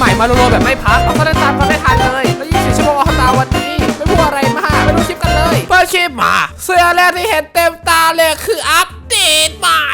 ใหม่มารัวๆแบบไม่พักเขาก็ได้ตามเขาไม่ทันเลยแล้ว24ชั่วโมงออตาวันนี้ ไม่พูดอะไรมากไปดูคลิปกันเลย เปิดคลิปมา เสื้อแรกที่เห็นเต็มตาเลยคืออัพ เดตใหม่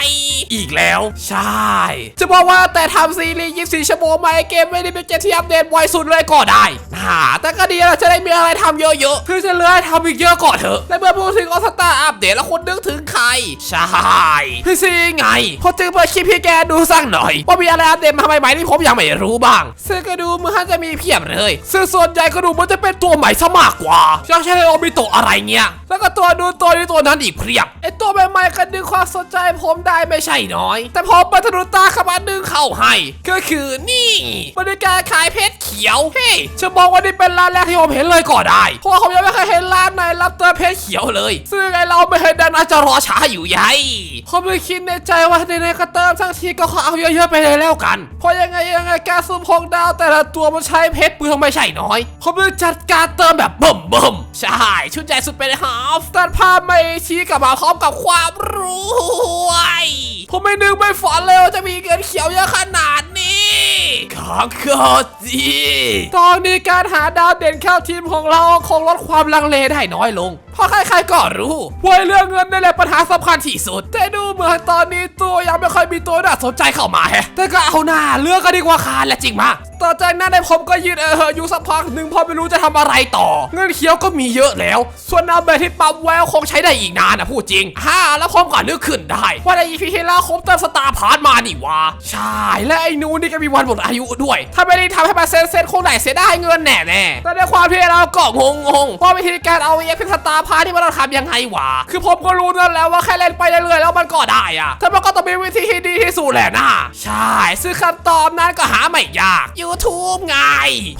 อีกแล้ว ใช่ จะบอกว่าแต่ทำซีรีส์24ชั่วโมงใหม่เกมไม่ได้เป็นเกมที่อัปเดตบ่อยสุดเลยก็ได้นะแต่ก็ดีเราจะได้มีอะไรทำเยอะๆ คือจะเลือให้ทำอีกเยอะก่อนเถอะและเมื่อพูดถึงออสตาอัปเดตแล้วคุณนึกถึงใคร ใช่พี่ซีไงพอจึงเปิดคลิปให้แกดูสักหน่อย ว่ามีอะไรอัปเดตมาใหม่ๆที่ผมยังไม่รู้บ้าง ซึ่งก็ดูเมือนจะมีเพียบเลยซึ่งส่วนใหญ่ก็ดูเหมันจะเป็นตัวใหม่ซะมากกว่า อย่างเช่นโอมิโตะอะไรเงี้ยแล้วก็ตัวดูตัวนี้ตัวนั้นอีกเพียบไอตัวใหม่ๆก็ดึงความสนใจผมได้ไม่ใช่น้อย แต่พอปัตรุตาเข้ามาดึงเข้าให้ ก็คือนี่บริการขายเพชรเขียวเฮ้ยจะบอกว่านี่เป็นร้านแรกที่ผมเห็นเลยก็ได้เพราะว่าผมยังไม่เคยเห็นร้านไหนรับตัวเพชรเขียวเลย ซึ่งไอเราไม่เห็นดันอาจจะรอช้าอยู่ใหญ่ผมเลยคิดในใจว่าในๆก็เติมทั้งทีก็ขอเอาเยอะๆไปเลยแล้วกันเพราะยังไงยังไงแกซุ่มพงดาวแต่ละตัวมันใช้เพชรเปลืองไม่ใช่น้อยผมเลยจัดการเติมแบบเบิ่มเบิ่มๆใช่ชุดใหญ่สุดเป็นฮาฟตัดภาพไม่ชี้กลับมาพร้อมกับความรวยผมไม่นึกไม่ฝันเลยว่าจะมีเงินเขียวเยอะขนาดนี้ของโคตรดีตอนนี้การหาดาวเด่นเข้าทีมของเราคงลดความลังเลได้น้อยลง เพราะใครๆก็รู้ว่าเรื่องเงินนี่แหละปัญหาสำคัญที่สุด แต่ดูเหมือนตอนนี้ตัวยังไม่ค่อยมีตัวน่าสนใจเข้ามาแฮะแต่ก็เอาหน้าเลือกก็ดีกว่าคานแหละจริงมาต่อจากนั้นในผมก็ยืนเอออยู่สักพักหนึ่งพอไม่รู้จะทำอะไรต่อ เงินเขียวก็มีเยอะแล้ว ส่วนน้ำแบที่ปั๊มแววคงใช้ได้อีกนานนะพูดจริงฮ่าแล้วผมก็นึกขึ้นได้ ว่าในอีพีที่แล้วผมเติมสตาร์พาร์ทมานี่วะใช่และไอ้นูนนี่ก็มีวันหมดอายุด้วย ถ้าไม่ได้ทำให้มันเซ็นเซ็นคงไหนเสียได้เงินแน่แน่แต่ในความที่เราก็งงงๆว่าวิธีการเอาเอฟเป็นสตาร์พาร์ทที่มันต้องทำยังไงวะ คือผมก็รู้นั่นแล้วว่าแค่เล่นไปเรื่อยๆแล้วมันก็ได้อะแต่มันก็ต้องมีวิธีที่ดีที่สุดแหละนะ ใช่ ซึ่งคำตอบนั้นก็หาไม่ยาก YouTube ไง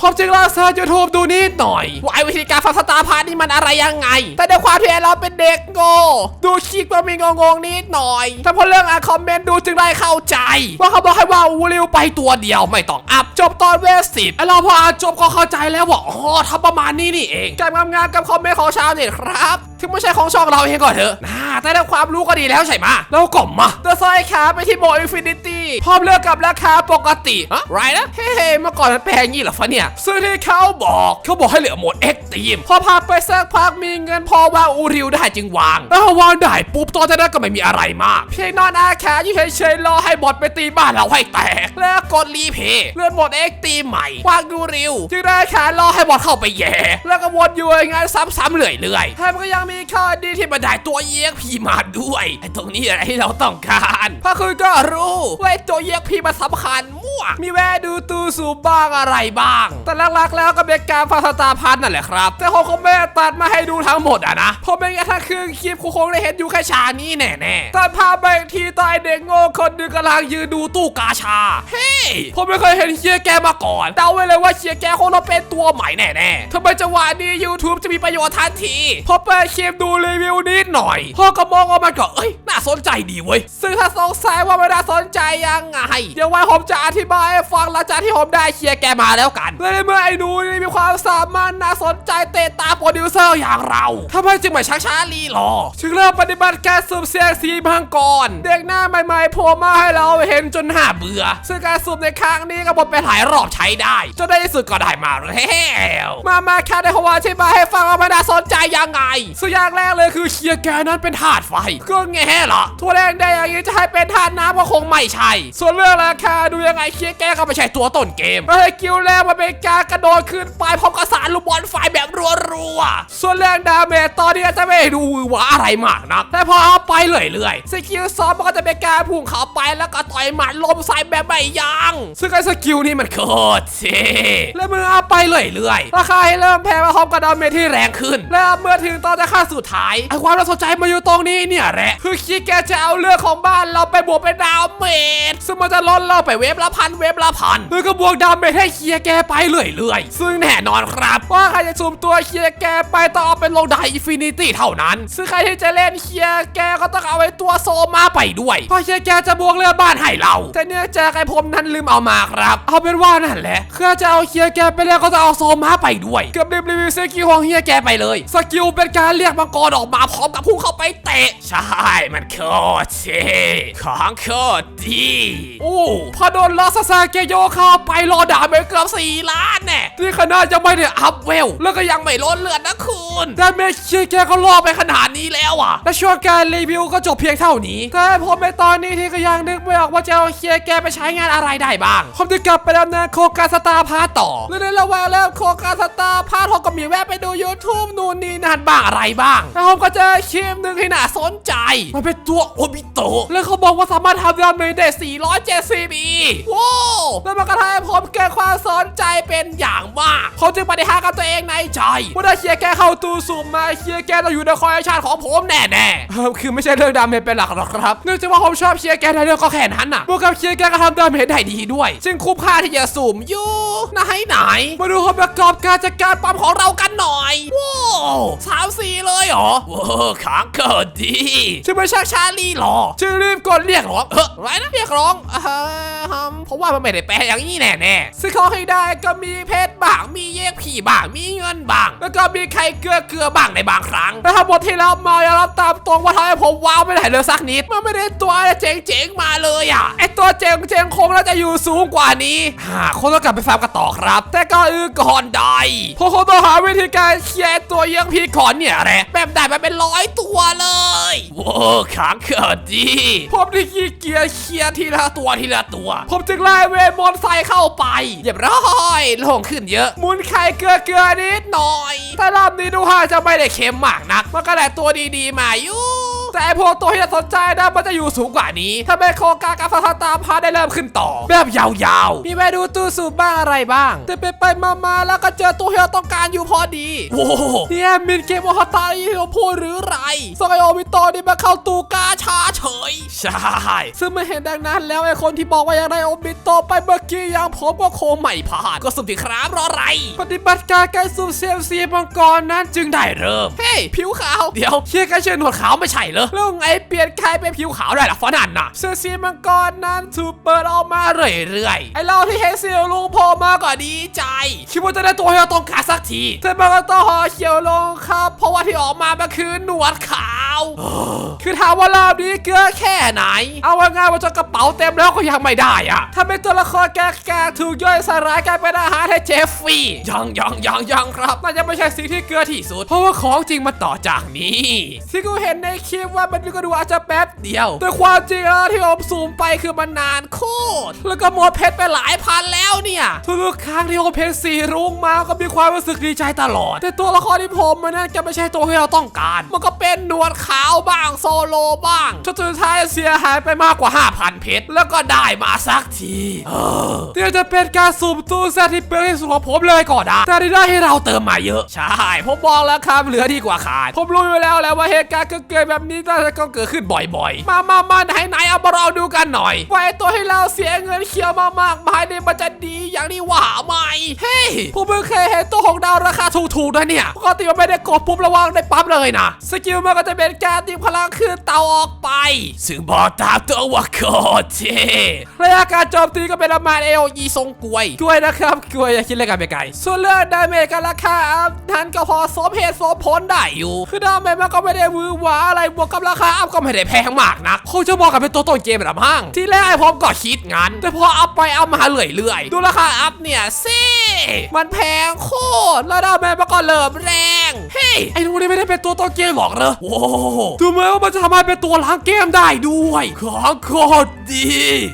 ผมจึงลองเซิร์ช YouTube ดูนิดหน่อย ว่าไอ้วิธีการฟังสตาร์พาร์ทนี่มันอะไรยังไง แต่ในความที่เราเป็นเด็กโง่ดูคลิปก็มีงงๆนิดหน่อย แต่พอเรื่องอ่านคอมเมนต์ดูจึงได้เข้าใจ ว่าเขาบอกให้ว่าอูริวไปตัวเดียวไม่ต้องอัพจบตอนเวสสิบไอ้เราพออ่านจบก็เข้าใจแล้วว่าอ๋อทำประมาณนี้นี่เองการทำงานกับคอมเมนต์ของชาวเน็ตครับถึงไม่ใช่ของช่องเราเองก็เถอะนะแต่ได้ความรู้ก็ดีแล้วใช่ไหมะแล้วก็มาเดอะไซขาไปที่โหมดอินฟินิตี้พร้อมเลือกกับราคาปกติฮะไรนะเฮ้เมื่อก่อนมันแพงงี้เหรอฟะเนี่ยซึ่งที่เขาบอกเขาบอกให้เหลือโหมดเอ็กตีมพอพาไปสักพักมีเงินพอวางอูริวได้จึงวางแล้วพอวางได้ปุ๊บตอนจากนั้นก็ไม่มีอะไรมาก เพียงนอนอาแขนอยู่เฉยๆรอให้บอทไปตีบ้านเราให้แตก แล้วกดรีเพย์เลื่อนโหมดเอ็กตีมใหม่วางดูริว จึงได้แขนรอให้บอทเข้าไปแย่ แล้วก็วนอยู่อย่างงั้นซ้ำๆเรื่อยๆแถมก็ยังมีข้อดีที่มาได้ตัวเยียกพีมาด้วยไอ้ตรงนี้อะไรที่เราต้องการเพราะคุณก็รู้ว่าไอ้ตัวเยียกพีมันสำคัญมั่วมีแวะดูตูสูบบ้างอะไรบ้าง แต่หลักๆแล้วก็เป็นการฟังสตาร์พันนั่นแหละครับ แต่ผมคงไม่ได้ตัดมาให้ดูทั้งหมดอะนะเพราะไม่งั้นถ้าครึ่งคลิปคุณคงได้เห็นอยู่แค่ชานี้แน่ๆตอนพาไปอีกทีตอนไอ้เด็กโง่คนหนึงกำลังยืนดูตู้กาชา เฮ้ยผมไม่เคยเห็นเชียร์แกมาก่อนเดาไว้เลยว่าเชียร์แกคงต้องเป็นตัวใหม่แน่ๆทำไมจังหวะนี้ YouTube จะมีประโยชน์ทันทีพอเปิดคลิปดูรีวิวนิดหน่อยพ่อก็มองว่ามันก็เอ้ยน่าสนใจดีเว้ยซึ่งถ้าสงสัยว่ามันน่าสนใจยังไงเดี๋ยวไว้ผมจะอธิบายให้ฟังหลังจากที่ผมได้เชียร์แกมาแล้วกันและในเมื่อไอ้หนูนี่มีความสามารถน่าสนใจเตะตาโปรดิวเซอร์อย่างเราทำไมจึงไม่ชักช้ารีรอจึงเริ่มปฏิบัติการสุ่มเสียงสีพังกรเด็กหน้าใหม่ๆโผล่มาให้เราเห็นจนหน้าเบื่อ ซึ่งการสุ่มในครั้งนี้ก็หมดไปหลายรอบใช้ได้จนในที่สุดก็ได้มาแล้วมามาแค่ได้ขวาที่มาให้ฟังว่ามันน่าสนใจยังไงซึ่งอย่างแรกเลยคือเชียร์แกนั้นเป็นธาตุไฟก็แง่ล่ะทั่วแดงแดงอย่างนี้จะให้เป็นธาตุน้ำก็คงไม่ใช่ ส่วนเรื่องราคาดูยังไงเชียร์แกก็ไม่ใช่ตัวต้นเกมไอ้กิลแรกมันเป็นการกระโดดขึ้นไปพร้อมกับสารลูกบอลไฟแบบรัวๆส่วนเรื่องดาเมจตอนนี้จะไม่ดูวือหวาอะไรมากนัก แต่พอเอาไปเรื่อยๆสกิลซ้อมมันก็จะเป็นการพุ่งเข้าไปแล้วก็ต่อยหมัดลมใส่แบบไม่ยั้งซึ่งไอ้สกิลนี่มันโคตรเท่แล้วมือเอาไปเรื่อยๆราคาให้เริ่มแพงมาพร้อมกับดาเมจที่แรงขึ้น แล้วเมื่อถึงตอนจะค่าสุดท้ายไอความน่าสนใจมาอยู่ตรงนี้เนี่ยแหละ คือคิดแกจะเอาเรื่องของบ้านเราไปบวกเป็นดาเมจซึ่งมันจะลดเราไปเวฟละพันเวฟละพันแล้วก็บวกดาเมจให้เคียร์แกไปเรื่อยๆ ซึ่งแน่นอนครับว่าใครจะซูมตัวเคียร์แกไปต้องเอาเป็นลงไดอินฟินิตี้เท่านั้น ซึ่งใครที่จะเล่นเคียร์แกก็ต้องเอาไอ้ตัวโซมาไปด้วยเพราะเคียร์แกจะบวกเลือดบ้านให้เรา แต่เนื่องจากไอ้ผมนั้นลืมเอามาครับ เอาเป็นว่านั่นแหละคือจะเอาเคียร์แกไปแล้วก็จะเอาโซมาไปด้วย เกือบรีบรีวิวสกิลของเฮียแกไปเลยสกิลเป็นการเรียกมังกรออกมาพร้อมกับพุ่งเข้าไปเตะ ใช่ มันโคตรเท่ของโคตรดีโอ้พอโดนล็อซาซาเกโยเข้าไปรอด่าไปเกือบสี่ล้านแน่ที่ขนาดยังไม่ได้อัพเวล แล้วก็ยังไม่ลดเลือดนะคุณแต่เมเชียแกก็รอไปขนาดนี้แล้วอะ และช่วงการรีวิวก็จบเพียงเท่านี้แต่ผมในตอนนี้ที่ก็ยังนึกไม่ออกว่าจะเอาเชียแกไปใช้งานอะไรได้บ้าง ผมจะกลับไปดำเนินโครงการสตาร์พาร์ต่อและในระหว่างแล้วโครงการสตาร์พาร์ทผมก็มีแวะไปดู YouTube นู่นนี่นั่นบ้างอะไรบ้างแล้วผมก็เจอคลิปหนึ่งที่น่าสนใจ มันเป็นตัวโอบิโตะแล้วเขาบอกว่าสามารถทำดาเมจได้ 470อีว้าวแล้วมันก็ทำให้ผมเกิดความสนใจเป็นอย่างมากผมจึงปฏิหารกับตัวเองในใจว่าถ้าเชียร์แกเข้าตู้สุ่มมาเชียร์แกต้องอยู่ในคอลเลคชันของผมแน่ๆเออคือไม่ใช่เรื่องดาเมจเป็นหลักหรอกครับเนื่องจากว่าผมชอบเชียร์แกในเรื่องก็แค่นั้นน่ะบวกกับเชียร์แกก็ทำดาเมจได้ดีด้วย ซึ่งคุ้มค่าที่จะสุ่มอยู่ไหนไหนมาดูความประกอบการจัดการปั๊มของเรากันหน่อยว้าวสามสี่เลยเหรอว้าวขาเกิดดีจะไม่ชักชาลีหรอจึงรีบกดเรียกร้องเฮ้ออะไรนะเรียกร้องเออเพราะว่ามันไม่ได้แปลอย่างนี้แน่แน่ๆซึ่งของให้ได้ก็มีเพชรบ้างมีเยกผีบ้างมีเงินบ้างแล้วก็มีไข่เกลือเกลือบ้างในบางครั้งแต่ทั้งหมดที่เรามายอมรับตามตรงว่าทำให้ผมว้าวไม่ได้เลยสักนิดมันไม่ได้ตัวอะไรเจ๋งๆมาเลยอะไอตัวเจ๋งๆคงน่าจะอยู่สูงกว่านี้ฮ่าคงต้องกลับไปฟาร์มกันต่อครับ แต่ก็อือก่อนใดเพราะคงต้องหาวิธีการเคลียร์ตัวเยี่ยงพีก่อนเนี่ยแหละแบบได้มาเป็นร้อยตัวเลยว้าวขาเกิดดีผมได้ขี้เกียจเคลียร์ทีละตัวทีละตัว ผมจึงไล่เวทมนต์ใส่เข้าไปเรียบร้อยโล่งขึ้นเยอะหมุนไข่เกลือเกลือนิดหน่อยแต่รอบนี้ดูท่าจะไม่ได้เค็มมากนักมันก็ได้ตัวดีๆมาอยู่ แต่ไอ้พวกตัวที่น่าสนใจนะมันจะอยู่สูงกว่านี้ ถ้าเป็นโครงการการฟังตามพาได้เริ่มขึ้นต่อ แบบยาวๆ มีไปดูตู้สูบบ้างอะไรบ้าง แต่ไปไปๆมาๆแล้วก็เจอตัวที่เราต้องการอยู่พอดีโอ้โหเนี่ยมินเกมโอฮาตาที่เราพูดหรือไรสกายโอมิโตะนี่มาเข้าตูกาชาเฉยใช่ซึ่งไม่เห็นดังนั้นแล้วไอ้คนที่บอกว่าอยากได้โอมิโตะไปเมื่อกี้อย่างผมก็คงไม่ผ่านก็สุดที่ครับรออะไร ปฏิบัติการการซูมเซลซีมังกรนั้นจึงได้เริ่มเฮ้ยผิวขาวเดี๋ยวเชียร์กันเชียร์หนวดขาวไม่ใช่เหรอแล้วไงเปลี่ยนกลายเป็นผิวขาวได้ล่ะฟอนันน่ะเซลซีมังกรนั้นถูกเปิดออกมาเรื่อยๆ ไอ้เราที่เห็นเซียวลุงโผล่มาก็ดีใจ คิดว่าจะได้ตัวที่เราต้องการสักทีแต่มันก็ต้องหอเขียวลงครับ เพราะว่าที่ออกมามันคือหนวดขาวคือถามว่ารอบนี้เกลือแค่ไหน เอาว่าง่ายว่าจนกระเป๋าเต็มแล้วก็ยังไม่ได้อะถ้าเป็นตัวละครแกล้ๆถูกย่อยสลายกลายเป็นอาหารให้เจฟฟี่ยังยังยังยังครับน่าจะไม่ใช่สิ่งที่เกลือที่สุด เพราะว่าของจริงมันต่อจากนี้ที่กูเห็นในคลิปว่ามันก็ดูอาจจะแป๊บเดียว แต่ความจริงแล้วที่ผมซูมไปคือมันนานโคตร แล้วก็หมดเพชรไปหลายพันแล้วเนี่ย ทุกๆครั้งที่ผมเพชรสีรุ้งมาก็มีความรู้สึกดีใจตลอด แต่ตัวละครที่ผมมันนั่นก็ไม่ใช่ตัวที่เราต้องการ มันก็เป็นหนวดขาวบ้างโซโลบ้างจนสุดท้ายเสียหายไปมากกว่า 5,000 เพชร แล้วก็ได้มาสักทีเออเดี๋ยวจะเป็นการสุ่มตู้แซดที่เปลืองที่สุดของผมเลยก็ได้แต่ที่ได้ให้เราเติมมาเยอะ ใช่ ผมบอกแล้วครับเหลือดีกว่าขาด ผมรู้อยู่แล้วแหละว่าเหตุการณ์เกิดๆแบบนี้น่าจะต้องเกิดขึ้นบ่อยๆ มามามาไหนไหนๆเอามาลองดูกันหน่อยไอ้ตัวให้เราเสียเงินเคียวมามากมายเนี่ยมันจะดีอย่างที่ว่าไหมเฮ้ยผมเพิ่งเคยเห็นตัวของดาวราคาถูกๆด้วยเนี่ยปกติมันไม่ได้กดปุ๊บระวังได้ปั๊บเลยนะ สกิลมันก็จะเป็นการตีพลังขึ้นเตาออกไป ซึ่งบอกตามตัวว่าโคตรเท่ระยะการโจมตีก็เป็นประมาณเอโอีทรงกลวยกลวยนะครับกลวยอย่าคิดเล่นกันไปไกลส่วนเรื่องดาเมจกับราคาอัพนั้นก็พอสมเหตุสมผลได้อยู่ คือดาเมจมันก็ไม่ได้วือหวาอะไรบวกกับราคาอัพก็ไม่ได้แพงมากนะคงจะบอกกันเป็นตัวต้นเกมแบบห้าง ที่แรกไอ้ผมก็คิดงั้น แต่พออัพไปอัพมาเรื่อยๆ ดูราคาอัพเนี่ยซิมันแพงโคตรแล้วดาเมจมันก็เริ่มแรง เฮ้ยไอ้นูนี่ไม่ได้เป็นตัวต้นเกมหรอกเหรอโอ้โหดูเหมือนว่ามันจะทำให้เป็นตัวล้างเกมได้ด้วยของโคตรดี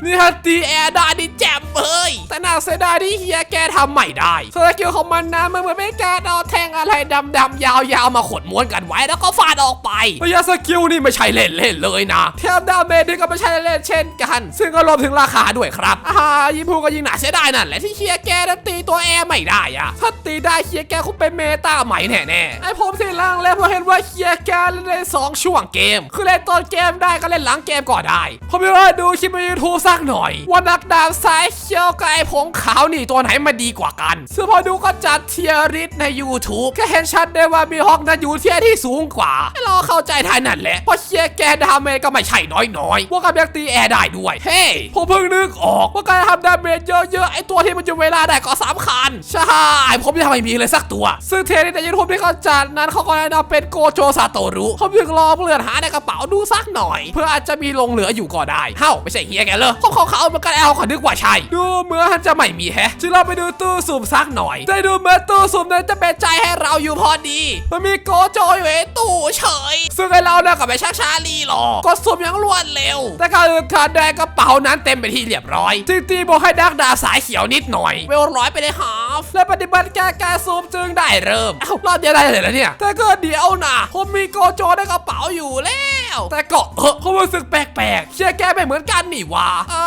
นี่ฮะตีแอร์ได้ดิแจ่มเลยแต่น่าเสียดายที่เฮียแกทำไม่ได้สกิลของมันนะมันเหมือนเป็นการเอาแท่งอะไรดำๆยาวๆมาขดม้วนกันไว้แล้วก็ฟาดออกไประยะสกิลนี่ไม่ใช่เล่นๆเลยนะแถมดาเมจนี่ก็ไม่ใช่เล่นๆเช่นกัน ซึ่งก็รวมถึงราคาด้วยครับอ่ายิงพูก็ยิงหนาเสียดายนั่นแหละที่เฮียแกนั้นตีตัวแอร์ไม่ได้อะถ้าตีได้เฮียแกคงเป็นเมตาใหม่แน่ๆไอผมสิล่างแล้วพอเห็นว่าเฮียแกเล่นได้สองช่วงเกม คือเล่นต้นเกมได้ก็เล่นหลังเกมก็ได้ ผมไปว่าดูคลิปในยูทูบสักหน่อย ว่านักดาบซ้ายเขียวกับไอ้ผงขาวนี่ตัวไหนมาดีกว่ากันซึ่งพอดูก็จัดเทียริสใน YouTube ก็เห็นชัดได้ว่ามีห้องนั้นอยู่เทียที่สูงกว่าให้เราเข้าใจทายนั่นแหละเพราะเชียร์แกดาเมจก็ไม่ใช่น้อยๆพวกกับยังตีแอร์ได้ด้วย เฮ้ยผมเพิ่งนึกออกว่าการทำดาเมจเยอะๆไอ้ตัวที่มันอยู่เวลาได้ก็สำคัญใช่ผมยังไม่มีเลยสักตัว ซึ่งเทริสในยูทูบที่เขาจัดนั้นเขาก็แนะนำเป็นโกโจซาโตรุผมยังรอเพื่อนหาในกระเป๋าดูสักหน่อย เพื่ออาจจะมีลงเหลืออยู่ก็ได้เฮ้าไม่ใช่เฮียแกเลยผมของเขาเหมือนกันเอาขอนึกว่าใช่ดูเหมือนจะไม่มีแฮะจึงเราไปดูตู้สุ่มสักหน่อยแต่ดูเหมือนตู้สุ่มนั้นจะเป็นใจให้เราอยู่พอดี มันมีโกโจอยู่ในตู้เฉย ซึ่งไอเราเนี่ยก็ไม่ชักช้ารีหรอกก็สุ่มอยังรวดเร็ว แต่การอื่นขาดแดงกระเป๋านั้นเต็มไปที่เรียบร้อยจริงๆบอกให้ดักดาสายเขียวนิดหน่อยเวลร้อยไปเลยฮาฟและปฏิบัติการการสุ่มจึงได้เริ่มเอ้ารอบเดียวได้เลยแล้วเนี่ย แต่ก็เดี๋ยวนะผมมีโกโจในกระเป๋าอยู่แล้ว แต่ก็เออผมรู้สึกแปลกๆ เชื่อแกไม่เหมือนกันนี่หว่าเอ่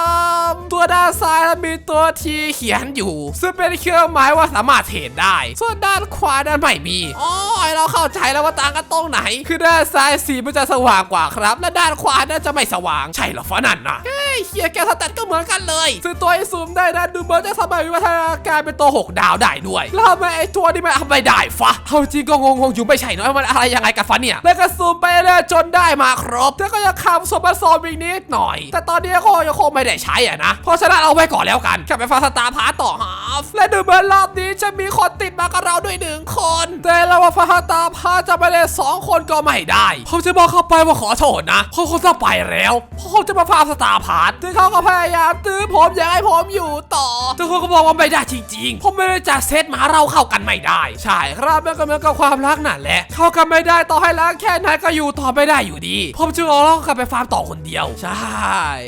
อตัวด้านซ้ายมีตัวทีเขียนอยู่ ซึ่งเป็นเครื่องหมายว่าสามารถเทรดได้ ส่วนด้านขวานั้นไม่มีอ๋อเราเข้าใจแล้วว่าต่างกันตรงไหน คือด้านซ้ายสีมันจะสว่างกว่าครับ และด้านขวาน่าจะไม่สว่างใช่เหรอฟ้านั่นนะเฮ้ยเฮียแกสแตทก็เหมือนกันเลยซึ่งตัวไอ้ซูมได้นะดูเหมือนจะสามารถวิวัฒนาการเป็นตัวหกดาวได้ด้วย แล้วทำไมไอ้ตัวนี้มันทำไม่ได้ฟะเอาจริงก็งงๆอยู่ไม่ใช่เนอะมันอะไรยังไงกันฟะเนี่ยแล้วก็ซูมไปเรื่อยจนได้มาครบแล้วก็ยังคำส่วนผสมอีกนิดหน่อย แต่ตอนนี้ก็ยังคงไม่ได้ใช้อะนะ เพราะฉะนั้นเอาไว้ก่อนแล้วกันกลับไปฟังสตาร์พาร์ตต่อฮาฟและดูเหมือนรอบนี้จะมีคนติดมากับเราด้วยหนึ่งคน แต่เราว่าฟังสตาพาจะไปเลยสองคนก็ไม่ได้ผมจะบอกเข้าไปว่าขอโทษนะเพราะเขาจะไปแล้วเพราะเขาจะมาฟาร์สตาร์พาร์ตซึ่งเขาก็พยายามตื้อผมอยากให้ผมอยู่ต่อแต่เขาก็บอกว่าไม่ได้จริงๆผมไม่ได้จัดเซตมาเราเข้ากันไม่ได้ ใช่ครับแมันก็เหมือนกับความรักนั่นแหละ เข้ากันไม่ได้ต่อให้รักแค่ไหนก็อยู่ต่อไม่ได้อยู่ดี ผมจึงเอาเรากลับไปฟาร์มต่อคนเดียว ใช่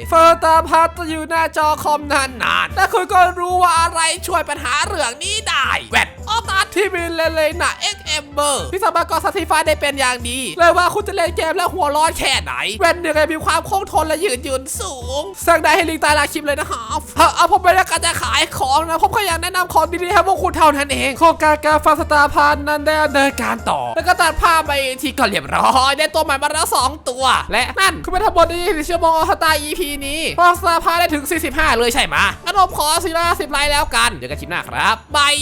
เฟอร์ตาพัทจะอยู่หน้าจอคอมนานๆแต่คุณก็รู้ว่าอะไรช่วยปัญหาเรื่องนี้ได้แวดออตาที่มีเลเลน่ะเอ็กเอมเบอร์ที่สามารถก่อสัติฟ้าได้เป็นอย่างดี เลยว่าคุณจะเล่นเกมแล้วหัวร้อนแค่ไหนแวนเนี่ยมีความคงทนและยืนยืนสูงสั่งได้ให้ลิงตายลาคลิปเลยนะฮะเอาผมไม่ได้การจะขายของนะผมก็อยากแนะนำของดีๆให้พวกคุณเท่านั้นเองโครงการการฟาร์สตาร์พันนั้นได้ดำเนินการต่อ แล้วก็ตัดภาพไปที่ก็เรียบร้อยได้ตัวใหม่มาแล้วสองตัว และนั่นคือเป็นทั้งหมดที่ชั่วโมงอสตาร์ EP นี้ฟาสตาร์พาได้ถึง 45 เลยใช่ไหมงั้นผมขอสิบไลค์แล้วกัน เดี๋ยวกันคลิปหน้าครับบาย